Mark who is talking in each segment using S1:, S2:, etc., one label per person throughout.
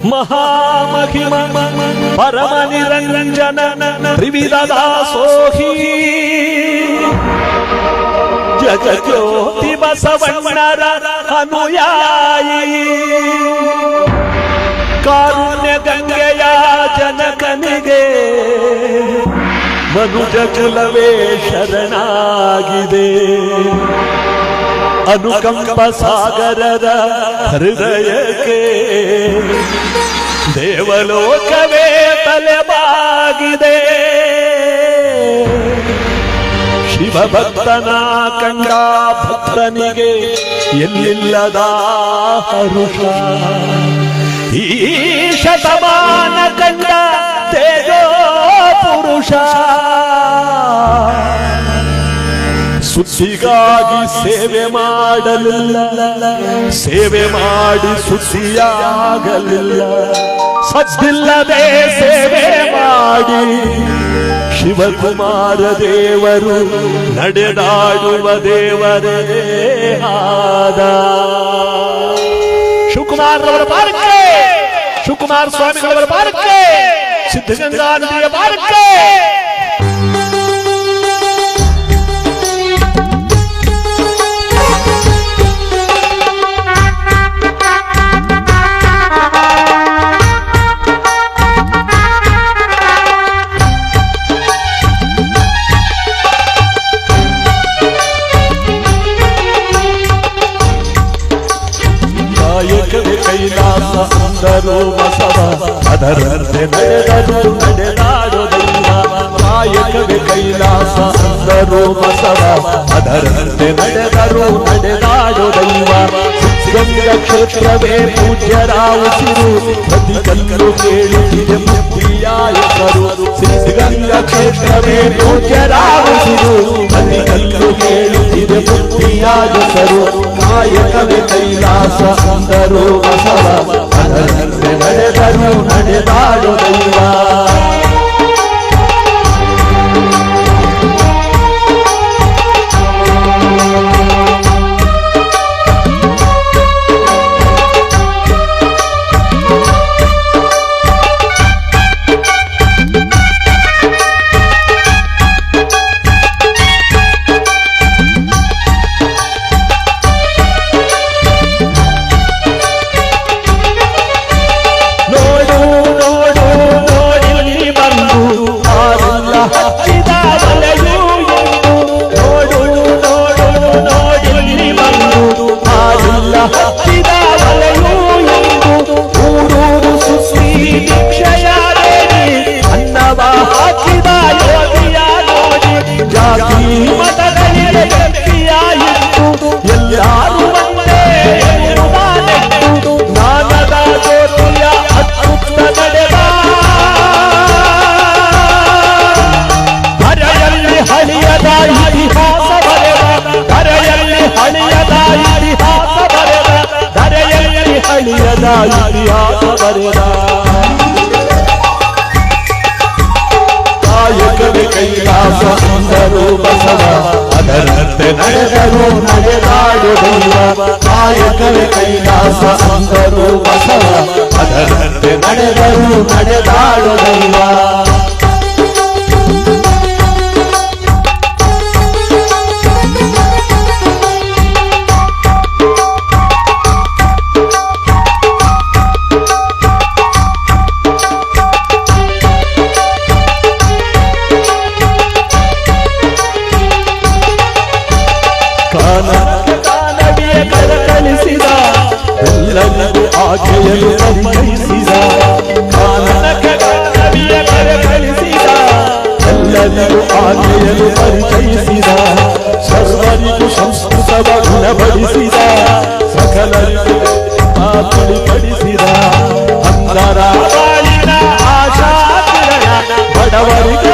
S1: महामहिम परम निरञ्जन त्रिविददा सोहि जगज्योतिबसवण्णर अनुयायी। कारुण्य गङ्गया जनकनिगे मनुज कुलವೇ ಶರಣಾಗಿದೆ ಅನುಕಂಪ ಸಾಗರದ ಹೃದಯಕ್ಕೆ ದೇವಲೋಕವೇ ತಲೆಬಾಗಿದೆ. ಶಿವಭಕ್ತನ ಕಂಡ ಭಕ್ತನಿಗೆ ಎಲ್ಲಿಲ್ಲದ ಹರುಷ? ಈ ಶತಮಾನ ಕಂಡ ತೇಜೋ ಪುರುಷ ಸುದ್ದಿಗಾಗಿ ಸೇವೆ ಮಾಡಲಿಲ್ಲ. ಸೇವೆ ಮಾಡಿ ಸುದ್ದಿಯಾಗಲಿಲ್ಲ ಸದ್ದಿಲ್ಲದೆ ಸೇವೆ ಮಾಡಿ ಶಿವಕುಮಾರ ದೇವರು ನಡೆದಾಡುವ ದೇವರೇ ಆದ. ಶಿವಕುಮಾರ್ ಅವರ ಪಾರಕ್ಕೆ ಶಿವಕುಮಾರ ಸ್ವಾಮಿಗಳವರ ಪಾರಕ್ಕೆ ಸಿದ್ಧಗಂಗಾ ನದಿಯ ಪಾರಕ್ಕೆ ನಡೆದರು ನಡೆದಾಡು ದೈವ ಕಾಯಕವೇ ಕೈಲಾಸ ಅಂದರು ಬಸವ ಅದರಂತೆ ನಡೆದರು ನಡೆದಾಡು ದೈವ ಗಂಗ ಕ್ಷೇತ್ರವೇ ಪೂಜ್ಯರ ಉಸಿರು ಪ್ರತಿ ಕಲ್ಲು ಕೇಳುತ್ತಿದೆ ಮುಕ್ತಿಯಾಯಕರು ಸಿದ್ಧಗಂಗ ಕ್ಷೇತ್ರವೇ ಪೂಜ್ಯರ ಉಸಿರು ಪ್ರತಿ ಕಲ್ಲು ಕೇಳುತ್ತಿದೆ ಮುಕ್ತಿಯಾಯಕರು ಕಾಯಕವೇ ಕೈಲಾಸ ಅಂದರು ಬಸವ ಅದರಂತೆ ನಡೆದರು ನಡೆದಾಡು ದೈವ तुझा इतिहास बरेला नायकने कैलास सुंदर बसला अधरत नयनो नयनाडो देवा नायकने कैलास सुंदर बसला अधरत नयनो ಎಲ್ಲರಿಗೂ ಆಕೆಯನ್ನು ಪರಿಚಯಿಸಿದ ಸರ್ವರಿಗೂ ಸಂಸ್ಕೃತವ ಗುಣಪಡಿಸಿದ ಸಕಲರಿಗೂ ತಿಳಿಪಡಿಸಿದ ಅಂದರ ಬಾಳಿನ ಆಶಾ ಕಿರಣ ಬಡವರಿಗೆ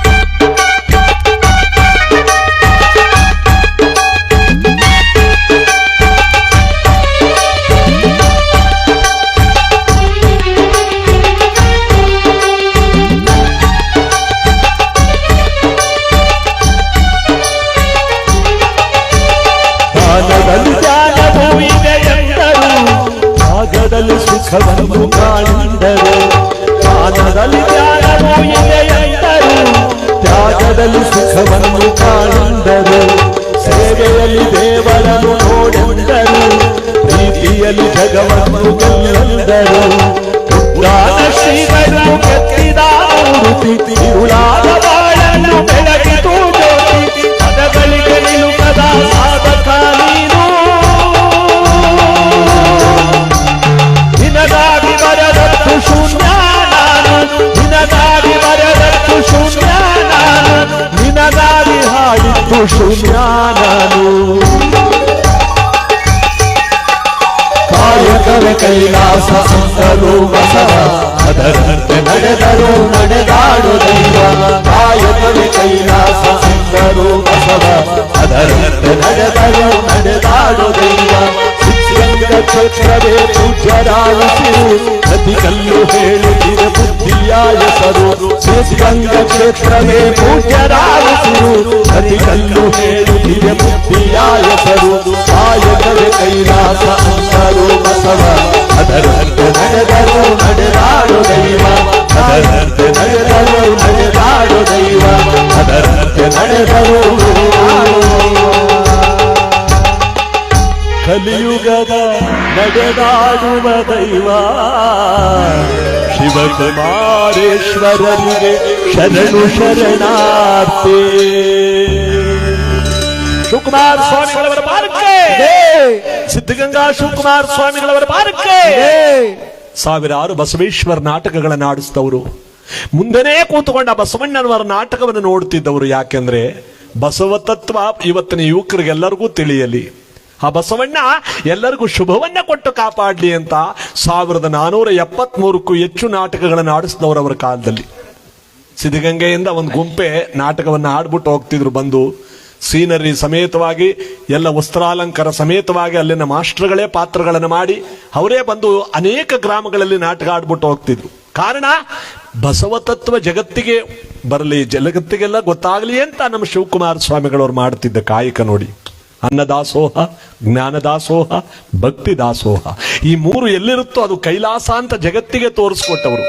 S2: ತ್ಯಾಗದಲ್ಲಿ ಸುಖವನ್ನು ಕಾಣಿದರು ಜ್ಞಾನದಲ್ಲಿ ಜ್ಞಾನವೂ ಇದೆ ಎಂದರು ತ್ಯಾಗದಲ್ಲಿ ಸುಖವನ್ನು ಕಾಣಿದರು ಸೇವೆಯಲ್ಲಿ ದೇವರನ್ನು ನೋಡೆಂದರು ಪ್ರೀತಿಯಲ್ಲಿ ಜಗವನ್ನು ಗೆಲ್ಲೆಂದರು ಬರೆದತ್ತು ಶೂನ್ಯ ನಾನು ನಿನಗಾಗಿ ಬರೆದತ್ತು ಶೂನ್ಯ ನಾನು ನಿನಗಾಗಿ ಹಾಡಿತ್ತು ಶೂನ್ಯ ನಾನು
S1: ಕಾಯಕವೇ ಕೈಲಾಸ ಅಂದರು ಬಸವ ಅದರಂತೆ ನಡೆದರು ನಡೆದಾಡು ದೈವ ಕಾಯಕವೇ ಕೈಲಾಸ ಅಂದರು ಬಸವ ಅದರಂತೆ ನಡೆದರು ನಡೆದಾಡು ದೈವ ಸಿದ್ಧಗಂಗ ಕ್ಷೇತ್ರವೇ ಪೂಜ್ಯರಾಗಿಸಿರು ಪ್ರತಿ ಕಲ್ಲು ಹೇಳುತ್ತಿದೆ ಬುದ್ಧಿಯ ಹೆಸರು ಸಿದ್ಧಗಂಗ ಕ್ಷೇತ್ರವೇ ಪೂಜ್ಯರಾಗಿಸಿರು ಪ್ರತಿ ಕಲ್ಲು ಹೇಳುತ್ತಿದೆ ಬುದ್ಧಿಯ ಹೆಸರು ಕಾಯಕವೇ ಕೈಲಾಸ ಅಂದರು ಬಸವ ಅದರಂತೆ ನಡೆದರು ನಡೆದಾಡು ದೈವ ಅದರಂತೆ ನಡೆದರು ನಡೆದಾಡು ದೈವ ಅದರಂತೆ ನಡೆದರು ಕಲಿಯುಗದ ನಡೆದಾಡುವ ದೈವ ಶಿವಕುಮಾರೇಶ್ವರನಿಗೆ ಶರಣು ಶರಣಾರ್ಥಿ. ಶಿವಕುಮಾರ ಸ್ವಾಮಿಗಳವರ ಪಾರಕ್ಕೆ ಸಿದ್ಧಗಂಗಾ ಶಿವಕುಮಾರ ಸ್ವಾಮಿಗಳವರ ಪಾರಕ್ಕೆ ಸಾವಿರಾರು ಬಸವೇಶ್ವರ ನಾಟಕಗಳನ್ನು ಆಡಿಸಿದವರು. ಮುಂದೆನೇ ಕೂತುಕೊಂಡ ಬಸವಣ್ಣನವರ ನಾಟಕವನ್ನು ನೋಡುತ್ತಿದ್ದವರು ಯಾಕೆಂದ್ರೆ ಬಸವ ತತ್ವ ಇವತ್ತಿನ ಯುವಕರಿಗೆಲ್ಲರಿಗೂ ತಿಳಿಯಲಿ. ಆ ಬಸವಣ್ಣ, ಎಲ್ಲರಿಗೂ ಶುಭವನ್ನ ಕೊಟ್ಟು ಕಾಪಾಡಲಿ ಅಂತ ಸಾವಿರದ ನಾನೂರ ಎಪ್ಪತ್ಮೂರಕ್ಕೂ ಹೆಚ್ಚು ನಾಟಕಗಳನ್ನು ಆಡಿಸಿದವರು ಅವರ ಕಾಲದಲ್ಲಿ. ಸಿದ್ಧಗಂಗೆಯಿಂದ ಒಂದು ಗುಂಪೆ ನಾಟಕವನ್ನು ಆಡ್ಬಿಟ್ಟು ಹೋಗ್ತಿದ್ರು ಬಂದು. ಸೀನರಿ ಸಮೇತವಾಗಿ, ಎಲ್ಲ ವಸ್ತ್ರಾಲಂಕಾರ ಸಮೇತವಾಗಿ ಅಲ್ಲಿನ ಮಾಸ್ಟರ್ಗಳೇ ಪಾತ್ರಗಳನ್ನು ಮಾಡಿ, ಅವರೇ ಬಂದು ಅನೇಕ ಗ್ರಾಮಗಳಲ್ಲಿ ನಾಟಕ ಆಡ್ಬಿಟ್ಟು ಹೋಗ್ತಿದ್ರು. ಕಾರಣ ಬಸವ ತತ್ವ ಜಗತ್ತಿಗೆ ಬರಲಿ, ಜಗತ್ತಿಗೆಲ್ಲ ಗೊತ್ತಾಗಲಿ ಅಂತ ನಮ್ಮ ಶಿವಕುಮಾರ ಸ್ವಾಮಿಗಳವ್ರು ಮಾಡ್ತಿದ್ದ ಕಾಯಕ ನೋಡಿ. ಅನ್ನದಾಸೋಹ ಜ್ಞಾನದಾಸೋಹ ಭಕ್ತಿ ದಾಸೋಹ ಈ ಮೂರು ಎಲ್ಲಿರುತ್ತೋ ಅದು ಕೈಲಾಸ ಅಂತ ಜಗತ್ತಿಗೆ ತೋರಿಸ್ಕೊಟ್ಟವರು.